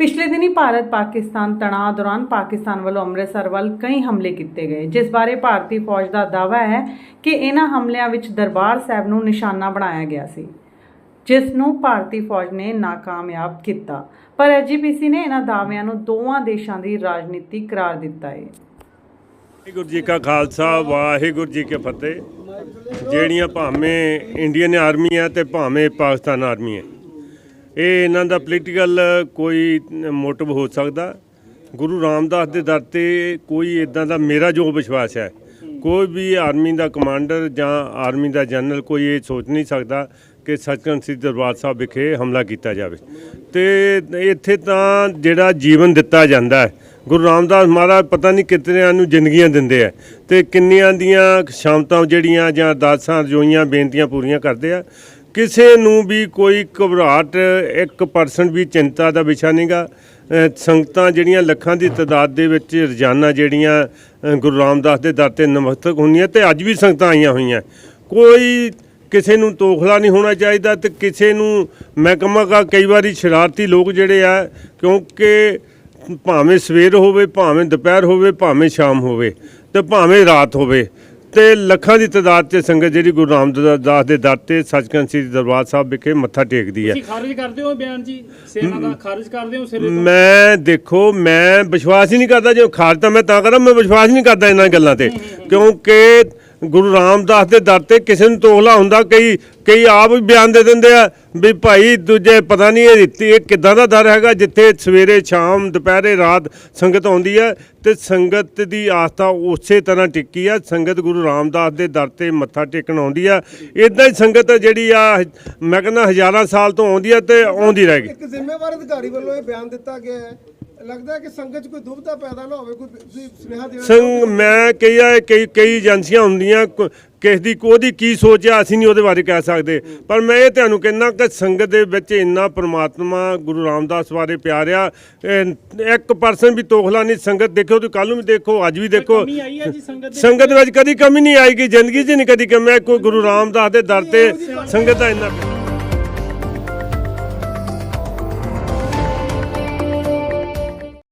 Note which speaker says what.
Speaker 1: ਪਿਛਲੇ ਦਿਨੀ ਭਾਰਤ ਪਾਕਿਸਤਾਨ ਤਣਾਅ ਦੌਰਾਨ ਪਾਕਿਸਤਾਨ ਵੱਲੋਂ ਅੰਮ੍ਰਿਤਸਰ ਵੱਲ ਕਈ ਹਮਲੇ ਕੀਤੇ ਗਏ, ਜਿਸ ਬਾਰੇ ਭਾਰਤੀ ਫੌਜ ਦਾ ਦਾਅਵਾ ਹੈ ਕਿ ਇਹਨਾਂ ਹਮਲਿਆਂ ਵਿੱਚ ਦਰਬਾਰ ਸਾਹਿਬ ਨੂੰ ਨਿਸ਼ਾਨਾ ਬਣਾਇਆ ਗਿਆ ਸੀ, ਜਿਸ ਨੂੰ ਭਾਰਤੀ ਫੌਜ ਨੇ ਨਾਕਾਮਯਾਬ ਕੀਤਾ। ਪਰ ਐਜੀਪੀਸੀ ਨੇ ਇਹਨਾਂ ਦਾਅਵਿਆਂ ਨੂੰ ਦੋਵਾਂ ਦੇਸ਼ਾਂ ਦੀ ਰਾਜਨੀਤੀ ਕਰਾਰ ਦਿੱਤਾ ਹੈ।
Speaker 2: ਵਾਹਿਗੁਰੂ ਜੀ ਕਾ ਖਾਲਸਾ, ਵਾਹਿਗੁਰੂ ਜੀ ਕੀ ਫਤਿਹ। ਜਿਹੜੀਆਂ ਭਾਵੇਂ ਇੰਡੀਅਨ ਆਰਮੀ ਹੈ ਤੇ ਭਾਵੇਂ ਪਾਕਿਸਤਾਨ ਆਰਮੀ ਹੈ। ਇਹ ਇਹਨਾਂ ਦਾ ਪੋਲੀਟੀਕਲ ਕੋਈ ਮੋਟਿਵ ਹੋ ਸਕਦਾ। ਗੁਰੂ ਰਾਮਦਾਸ ਦੇ ਦਰ ਤੇ ਕੋਈ ਇਦਾਂ ਦਾ ਮੇਰਾ ਜੋ ਵਿਸ਼ਵਾਸ ਹੈ, ਕੋਈ ਵੀ ਆਰਮੀ ਦਾ ਕਮਾਂਡਰ ਜਾਂ ਆਰਮੀ ਦਾ ਜਨਰਲ ਕੋਈ ਇਹ ਸੋਚ ਨਹੀਂ ਸਕਦਾ ਕਿ ਸੱਚਖੰਡ ਸ੍ਰੀ ਦਰਬਾਰ ਸਾਹਿਬ ਵਿਖੇ ਹਮਲਾ ਕੀਤਾ ਜਾਵੇ। ਤੇ ਇੱਥੇ ਤਾਂ ਜਿਹੜਾ ਜੀਵਨ ਦਿੱਤਾ ਜਾਂਦਾ ਹੈ, ਗੁਰੂ ਰਾਮਦਾਸ ਮਹਾਰਾਜ ਪਤਾ ਨਹੀਂ ਕਿਤਨਿਆਂ ਨੂੰ ਜ਼ਿੰਦਗੀਆਂ ਦਿੰਦੇ ਆ ਤੇ ਕਿੰਨੀਆਂ ਦੀਆਂ ਸ਼ਾਮਤਾਂ ਜਿਹੜੀਆਂ ਜਾਂ ਅਰਦਾਸਾਂ ਰਜੋਈਆਂ ਬੇਨਤੀਆਂ ਪੂਰੀਆਂ ਕਰਦੇ ਆ। ਕਿਸੇ ਨੂੰ ਵੀ ਕੋਈ ਘਬਰਾਹਟ 1% ਵੀ ਚਿੰਤਾ ਦਾ ਵਿਸ਼ਾ ਨਹੀਂਗਾ ਸੰਗਤਾਂ ਜਿਹੜੀਆਂ ਲੱਖਾਂ ਦੀ ਤਾਦਾਦ ਦੇ ਵਿੱਚ ਰੋਜ਼ਾਨਾ ਜਿਹੜੀਆਂ ਗੁਰੂ ਰਾਮਦਾਸ ਦੇ ਦਰ ਤੇ ਨਮਸਤਕ ਹੁੰਦੀਆਂ ਤੇ ਅੱਜ ਵੀ ਸੰਗਤਾਂ ਆਈਆਂ ਹੋਈਆਂ। ਕੋਈ ਕਿਸੇ ਨੂੰ ਤੋਖਲਾ ਨਹੀਂ ਹੋਣਾ ਚਾਹੀਦਾ ਤੇ ਕਿਸੇ ਨੂੰ ਮੈਂ ਕਹਾਂਗਾ ਕਈ ਵਾਰੀ ਸ਼ਰਾਰਤੀ ਲੋਕ ਜਿਹੜੇ ਆ, ਕਿਉਂਕਿ ਭਾਵੇਂ ਸਵੇਰ ਹੋਵੇ, ਭਾਵੇਂ ਦੁਪਹਿਰ ਹੋਵੇ, ਭਾਵੇਂ ਸ਼ਾਮ ਹੋਵੇ ਤੇ ਭਾਵੇਂ ਰਾਤ ਹੋਵੇ ਤੇ ਲੱਖਾਂ ਦੀ ਤਾਦਾਦ 'ਚ ਸੰਗਤ ਜਿਹੜੀ ਗੁਰੂ ਰਾਮਦਾਸ ਦੇ ਦਰ ਤੇ ਸੱਚਖੰਡ ਸ੍ਰੀ ਦਰਬਾਰ ਸਾਹਿਬ ਵਿਖੇ ਮੱਥਾ ਟੇਕਦੀ ਹੈ।
Speaker 3: ਤੁਸੀਂ ਖਾਰਜ ਕਰਦੇ ਹੋ ਇਹ ਬਿਆਨ ਜੀ? ਸੇਨਾ ਦਾ ਖਾਰਜ ਕਰਦੇ ਹੋ ਸਿਰੇ ਤੋਂ?
Speaker 2: ਮੈਂ ਦੇਖੋ ਮੈਂ ਵਿਸ਼ਵਾਸ ਹੀ ਨਹੀਂ ਕਰਦਾ ਜੇ ਖਾਰਜ ਤਾਂ ਮੈਂ ਤਾਂ ਕਰਾਂ ਮੈਂ ਵਿਸ਼ਵਾਸ ਨਹੀਂ ਕਰਦਾ ਇਹਨਾਂ ਗੱਲਾਂ ਤੇ। ਕਿਉਂਕਿ ਗੁਰੂ ਰਾਮਦਾਸ ਦੇ ਦਰ ਤੇ ਕਿਸੇ ਨੂੰ ਤੋਹਲਾ ਹੁੰਦਾ, ਕਈ ਕਈ ਆਪ ਵੀ ਬਿਆਨ ਦੇ ਦਿੰਦੇ ਆ ਵੀ ਭਾਈ ਦੂਜੇ ਪਤਾ ਨਹੀਂ ਇਹ ਦਿੱਤੀ ਇਹ ਕਿੱਦਾਂ ਦਾ ਦਰ ਹੈਗਾ, ਜਿੱਥੇ ਸਵੇਰੇ, ਸ਼ਾਮ, ਦੁਪਹਿਰੇ, ਰਾਤ ਸੰਗਤ ਆਉਂਦੀ ਹੈ ਤੇ ਸੰਗਤ ਦੀ ਆਸਥਾ ਉਸੇ ਤਰ੍ਹਾਂ ਟਿੱਕੀ ਆ, ਸੰਗਤ ਗੁਰੂ ਰਾਮਦਾਸ ਦੇ ਦਰ ਤੇ ਮੱਥਾ ਟੇਕਣ ਆਉਂਦੀ ਆ। ਇਦਾਂ ਹੀ ਸੰਗਤ ਜਿਹੜੀ ਆ, ਮੈਂ ਕਹਿੰਦਾ ਹਜ਼ਾਰਾਂ ਸਾਲ ਤੋਂ ਆਉਂਦੀ ਆ ਤੇ ਆਉਂਦੀ ਰਹੇਗੀ
Speaker 4: ਇੱਕ ਜ਼ਿੰਮੇਵਾਰ ਅਧਿਕਾਰੀ ਵੱਲੋਂ ਇਹ ਬਿਆਨ ਦਿੱਤਾ ਗਿਆ ਹੈ ਲੱਗਦਾ ਹੈ ਕਿ ਸੰਗਤ 'ਚ ਕੋਈ ਦੁਬਿਧਾ ਪੈਦਾ ਨਾ ਹੋਵੇ ਕੋਈ ਤੁਸੀਂ ਸੁਨੇਹਾ ਦੇਣਾ
Speaker 2: ਸੰਗ ਮੈਂ ਕਈ ਆ ਕਈ ਕਈ ਏਜੰਸੀਆਂ ਹੁੰਦੀਆਂ ਕ- ਕਿਸ ਦੀ ਕੋਦੀ ਕੀ ਸੋਚ ਆ ਅਸੀਂ ਨਹੀਂ ਉਹਦੇ ਬਾਰੇ ਕਹਿ ਸਕਦੇ। ਪਰ ਮੈਂ ਇਹ ਤੁਹਾਨੂੰ ਕਹਿੰਦਾ ਕਿ ਸੰਗਤ ਦੇ ਵਿੱਚ ਇੰਨਾ ਪ੍ਰਮਾਤਮਾ ਗੁਰੂ ਰਾਮਦਾਸ ਬਾਰੇ ਪਿਆਰ ਆ ਇਹ ਇੱਕ ਪਰਸਨ ਵੀ ਤੋਖਲਾ ਨਹੀਂ ਸੰਗਤ ਦੇਖੋ ਤੁਸੀਂ ਕੱਲ ਨੂੰ ਵੀ ਦੇਖੋ ਅੱਜ ਵੀ ਦੇਖੋ।
Speaker 3: ਕਮੀ ਆਈ ਹੈ ਜੀ ਸੰਗਤ ਦੇ
Speaker 2: ਸੰਗਤ ਵਿੱਚ? ਕਦੀ ਕਮੀ ਨਹੀਂ ਆਏਗੀ ਜ਼ਿੰਦਗੀ 'ਚ ਨਹੀਂ ਕਦੀ ਕਮੀ ਆਈ। ਕੋਈ ਗੁਰੂ ਰਾਮਦਾਸ ਦੇ ਦਰ ਤੇ ਸੰਗਤ ਦਾ ਇੰਨਾ